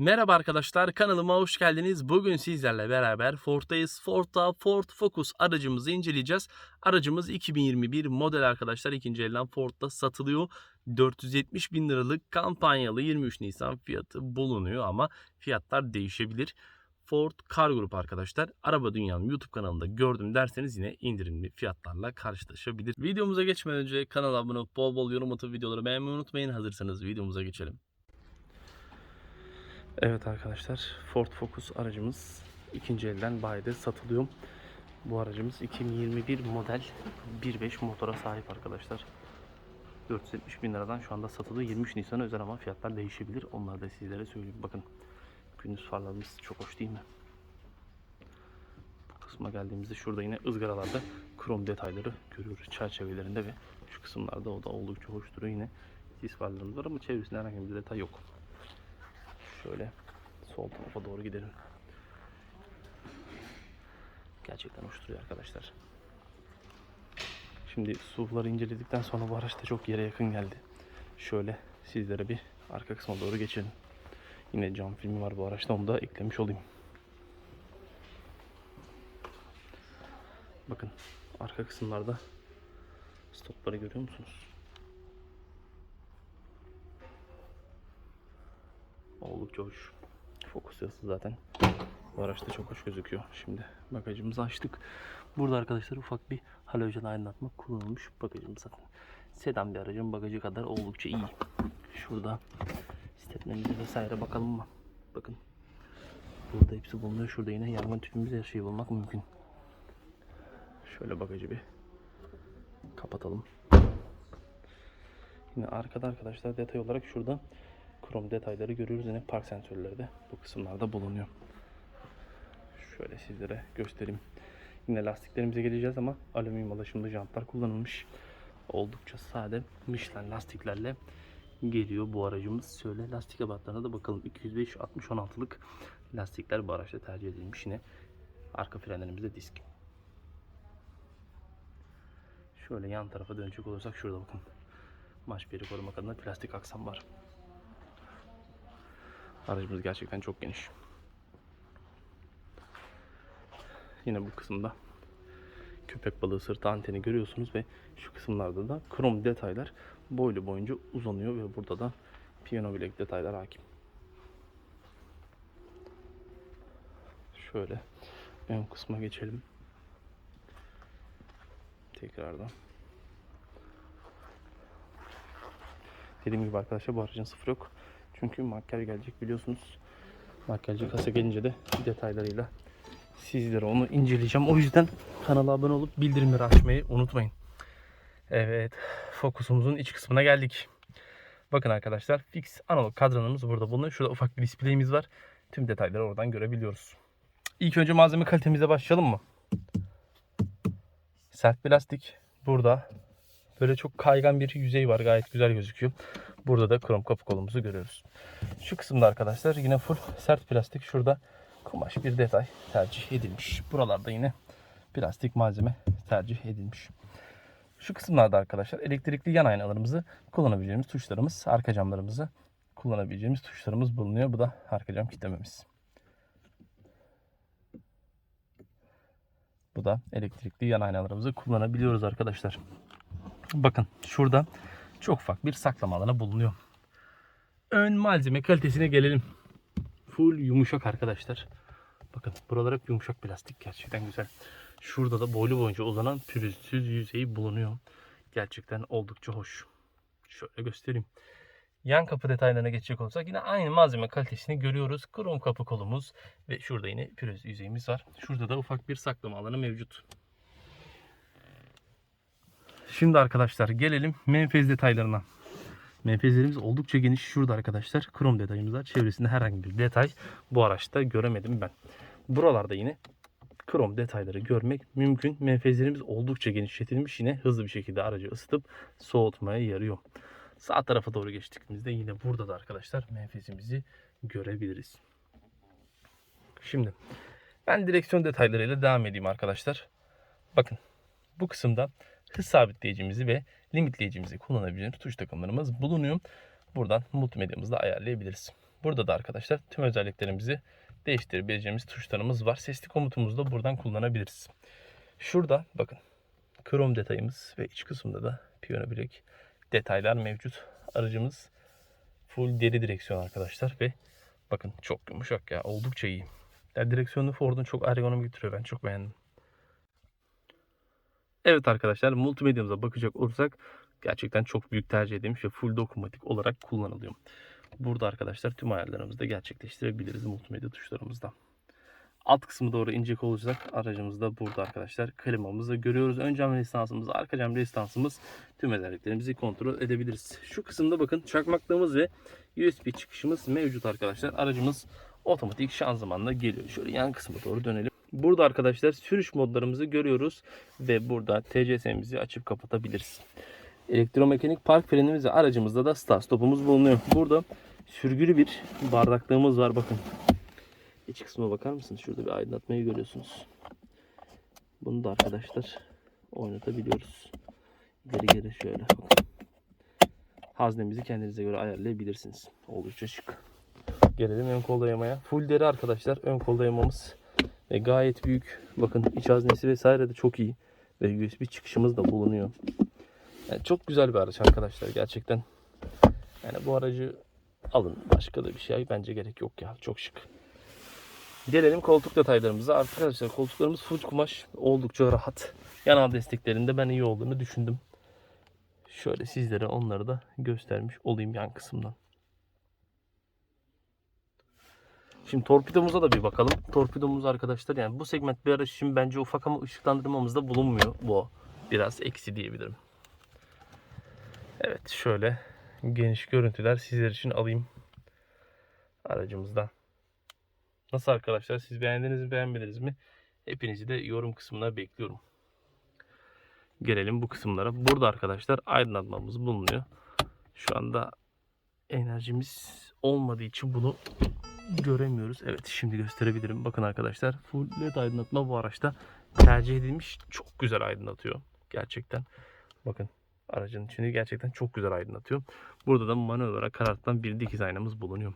Merhaba arkadaşlar kanalıma hoş geldiniz. Bugün sizlerle beraber Ford'dayız. Ford'da Ford Focus aracımızı inceleyeceğiz. Aracımız 2021 model arkadaşlar. ikinci elden Ford'da satılıyor. 470 bin liralık kampanyalı 23 Nisan fiyatı bulunuyor ama fiyatlar değişebilir. Ford Car Group arkadaşlar. Araba Dünya'nın YouTube kanalında gördüm derseniz yine indirimli fiyatlarla karşılaşabilir. Videomuza geçmeden önce kanala abone olup bol bol yorum atıp videoları beğenmeyi unutmayın. Hazırsanız videomuza geçelim. Evet arkadaşlar Ford Focus aracımız ikinci elden bayide satılıyor. Bu aracımız 2021 model 1.5 motora sahip arkadaşlar. 470 bin liradan şu anda satılıyor. 23 Nisan'a özel ama fiyatlar değişebilir. Onları da sizlere söyleyeyim. Bakın gündüz farlarımız çok hoş değil mi? Bu kısma geldiğimizde şurada yine ızgaralarda krom detayları görüyoruz çerçevelerinde ve şu kısımlarda o da oldukça hoş duruyor. Yine sis farlarımız var ama çevresinde herhangi bir detay yok. Şöyle sol tarafa doğru gidelim. Gerçekten hoş duruyor arkadaşlar. Şimdi SUV'ları inceledikten sonra bu araç da çok yere yakın geldi. Şöyle sizlere bir arka kısma doğru geçelim. Yine cam filmi var bu araçta onu da eklemiş olayım. Bakın arka kısımlarda stopları görüyor musunuz? Oldukça hoş. Fokus yazısı zaten bu araçta çok hoş gözüküyor. Şimdi bagajımızı açtık. Burada arkadaşlar ufak bir halojen aydınlatma kullanılmış bagajımız zaten. Sedan bir aracın bagajı kadar oldukça iyi. Şurada stepnemize vesaire bakalım mı? Bakın. Burada hepsi bulunuyor. Şurada yine yangın tüpümüz her şeyi bulmak mümkün. Şöyle bagajı bir kapatalım. Yine arkada arkadaşlar detay olarak şurada krom detayları görüyoruz. Yine park sensörleri de bu kısımlarda bulunuyor. Şöyle sizlere göstereyim. Yine lastiklerimize geleceğiz ama alüminyum alaşımlı jantlar kullanılmış. Oldukça sade Michelin lastiklerle geliyor bu aracımız. Şöyle lastik ebatlarına da bakalım. 205 60 16'lık lastikler bu araçta tercih edilmiş. Yine arka frenlerimizde disk. Şöyle yan tarafa dönecek olursak şurada bakın. Maşperi korumak adına plastik aksam var. Aracımız gerçekten çok geniş. Yine bu kısımda köpek balığı sırtı anteni görüyorsunuz ve şu kısımlarda da krom detaylar boylu boyunca uzanıyor ve burada da piyano bilek detaylar hakim. Şöyle ön kısma geçelim. Tekrardan. Dediğim gibi arkadaşlar bu aracın sıfır yok. Çünkü makyaj gelecek biliyorsunuz. Makyajcı kasa gelince de detaylarıyla sizlere onu inceleyeceğim. O yüzden kanala abone olup bildirimleri açmayı unutmayın. Evet, fokusumuzun iç kısmına geldik. Bakın arkadaşlar, fix analog kadranımız burada bulunuyor. Şurada ufak bir display'imiz var. Tüm detayları oradan görebiliyoruz. İlk önce malzeme kalitemize başlayalım mı? Sert plastik burada. Böyle çok kaygan bir yüzey var. Gayet güzel gözüküyor. Burada da krom kapı kolumuzu görüyoruz. Şu kısımda arkadaşlar yine full sert plastik. Şurada kumaş bir detay tercih edilmiş. Buralarda yine plastik malzeme tercih edilmiş. Şu kısımlarda arkadaşlar elektrikli yan aynalarımızı kullanabileceğimiz tuşlarımız, arka camlarımızı kullanabileceğimiz tuşlarımız bulunuyor. Bu da arka cam kilitlememiz. Bu da elektrikli yan aynalarımızı kullanabiliyoruz arkadaşlar. Bakın şurada çok ufak bir saklama alanı bulunuyor. Ön malzeme kalitesine gelelim. Full yumuşak arkadaşlar. Bakın buralar hep yumuşak plastik gerçekten güzel. Şurada da boylu boyunca uzanan pürüzsüz yüzeyi bulunuyor. Gerçekten oldukça hoş. Şöyle göstereyim. Yan kapı detaylarına geçecek olursak yine aynı malzeme kalitesini görüyoruz. Krom kapı kolumuz ve şurada yine pürüz yüzeyimiz var. Şurada da ufak bir saklama alanı mevcut. Şimdi arkadaşlar gelelim menfez detaylarına. Menfezlerimiz oldukça geniş. Şurada arkadaşlar krom detayımız var. Çevresinde herhangi bir detay bu araçta göremedim ben. Buralarda yine krom detayları görmek mümkün. Menfezlerimiz oldukça genişletilmiş. Yine hızlı bir şekilde aracı ısıtıp soğutmaya yarıyor. Sağ tarafa doğru geçtiğimizde yine burada da arkadaşlar menfezimizi görebiliriz. Şimdi ben direksiyon detaylarıyla devam edeyim arkadaşlar. Bakın bu kısımda hız sabitleyicimizi ve limitleyicimizi kullanabileceğimiz tuş takımlarımız bulunuyor. Buradan multimedyamızı da ayarlayabiliriz. Burada da arkadaşlar tüm özelliklerimizi değiştirebileceğimiz tuşlarımız var. Sesli komutumuzu da buradan kullanabiliriz. Şurada bakın krom detayımız ve iç kısımda da piyano bilek detaylar mevcut. Aracımız full deri direksiyon arkadaşlar ve bakın çok yumuşak ya oldukça iyi. Ya direksiyonu Ford'un çok ergonomik duruyor ben çok beğendim. Evet arkadaşlar multimedyamıza bakacak olursak gerçekten çok büyük tercih edilmiş ve full dokunmatik olarak kullanılıyor. Burada arkadaşlar tüm ayarlarımızı da gerçekleştirebiliriz multimedya tuşlarımızda. Alt kısmı doğru inecek olacak. Aracımızda burada arkadaşlar klimamızı görüyoruz. Ön cam resistansımız, arka cam resistansımız tüm özelliklerimizi kontrol edebiliriz. Şu kısımda bakın çakmaklığımız ve USB çıkışımız mevcut arkadaşlar. Aracımız otomatik şanzımanla geliyor. Şöyle yan kısma doğru dönelim. Burada arkadaşlar sürüş modlarımızı görüyoruz ve burada TCS'mizi açıp kapatabiliriz. Elektromekanik park frenimiz ve aracımızda da start stopumuz bulunuyor. Burada sürgülü bir bardaklığımız var bakın. İç kısmına bakar mısınız? Şurada bir aydınlatmayı görüyorsunuz. Bunu da arkadaşlar oynatabiliyoruz. Geri geri şöyle. Haznemizi kendinize göre ayarlayabilirsiniz. Oldukça şık. Gelelim ön kol dayamaya. Full deri arkadaşlar. Ön kol dayamamız ve gayet büyük. Bakın iç haznesi vesaire de çok iyi. Ve USB çıkışımız da bulunuyor. Yani çok güzel bir araç arkadaşlar gerçekten. Yani bu aracı alın. Başka da bir şey bence gerek yok ya. Çok şık. Gelelim koltuk detaylarımıza. Arkadaşlar koltuklarımız full kumaş. Oldukça rahat. Yanal desteklerinde ben iyi olduğunu düşündüm. Şöyle sizlere onları da göstermiş olayım yan kısımdan. Şimdi torpidomuza da bir bakalım. Torpidomuz arkadaşlar yani bu segment bir araç için bence ufak ama ışıklandırmamız da bulunmuyor. Bu biraz eksi diyebilirim. Evet şöyle geniş görüntüler sizler için alayım aracımızda. Nasıl arkadaşlar siz beğendiniz mi beğenmediniz mi? Hepinizi de yorum kısmına bekliyorum. Gelelim bu kısımlara. Burada arkadaşlar aydınlatmamız bulunuyor. Şu anda enerjimiz olmadığı için bunu göremiyoruz. Evet şimdi gösterebilirim. Bakın arkadaşlar full led aydınlatma bu araçta tercih edilmiş. Çok güzel aydınlatıyor. Gerçekten. Bakın aracın içini gerçekten çok güzel aydınlatıyor. Burada da manuel olarak karartılan bir dikiz aynamız bulunuyor.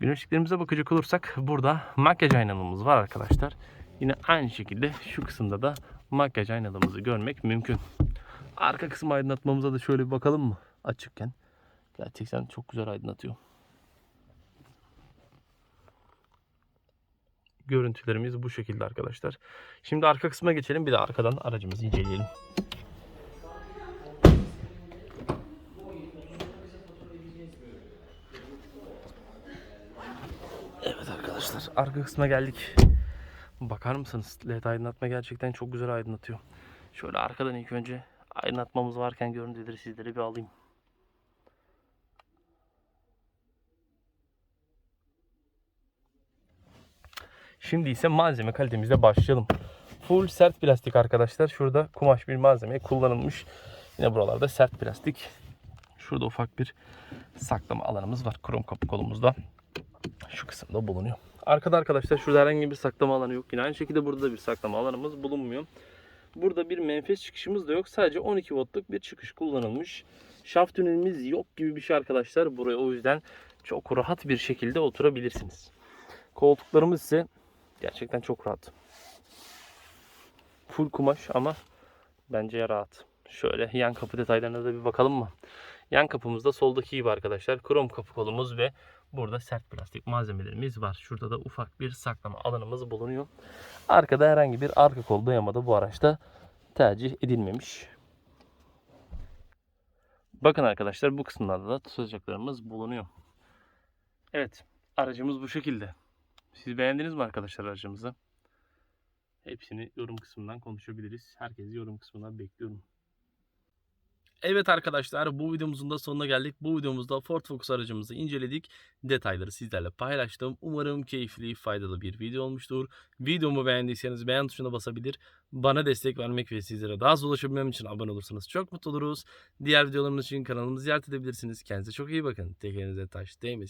Güneş ışıklarımıza bakacak olursak burada makyaj aynamız var arkadaşlar. Yine aynı şekilde şu kısımda da makyaj aynalığımızı görmek mümkün. Arka kısım aydınlatmamıza da şöyle bir bakalım mı? Açıkken. Gerçekten çok güzel aydınlatıyor. Görüntülerimiz bu şekilde arkadaşlar. Şimdi arka kısma geçelim. Bir de arkadan aracımızı inceleyelim. Evet arkadaşlar arka kısma geldik. Bakar mısınız? LED aydınlatma gerçekten çok güzel aydınlatıyor. Şöyle arkadan ilk önce aydınlatmamız varken görüntüleri sizlere bir alayım. Şimdi ise malzeme kalitemizle başlayalım. Full sert plastik arkadaşlar. Şurada kumaş bir malzeme kullanılmış. Yine buralarda sert plastik. Şurada ufak bir saklama alanımız var. Krom kapı kolumuzda. Şu kısımda bulunuyor. Arkada arkadaşlar şurada herhangi bir saklama alanı yok. Yine aynı şekilde burada da bir saklama alanımız bulunmuyor. Burada bir menfez çıkışımız da yok. Sadece 12 voltluk bir çıkış kullanılmış. Şaft tünelimiz yok gibi bir şey arkadaşlar. Buraya o yüzden çok rahat bir şekilde oturabilirsiniz. Koltuklarımız ise gerçekten çok rahat. Full kumaş ama bence rahat. Şöyle yan kapı detaylarına da bir bakalım mı? Yan kapımızda soldaki gibi arkadaşlar. Krom kapı kolumuz ve burada sert plastik malzemelerimiz var. Şurada da ufak bir saklama alanımız bulunuyor. Arkada herhangi bir arka kol dayamada bu araçta tercih edilmemiş. Bakın arkadaşlar bu kısımlarda da tutacaklarımız bulunuyor. Evet aracımız bu şekilde. Siz beğendiniz mi arkadaşlar aracımızı? Hepsini yorum kısmından konuşabiliriz. Herkesi yorum kısmından bekliyorum. Evet arkadaşlar bu videomuzun da sonuna geldik. Bu videomuzda Ford Focus aracımızı inceledik. Detayları sizlerle paylaştım. Umarım keyifli, faydalı bir video olmuştur. Videomu beğendiyseniz beğen tuşuna basabilir. Bana destek vermek ve sizlere daha az ulaşabilmem için abone olursanız çok mutlu oluruz. Diğer videolarımız için kanalımızı ziyaret edebilirsiniz. Kendinize çok iyi bakın. Tekerinize taş değmesin.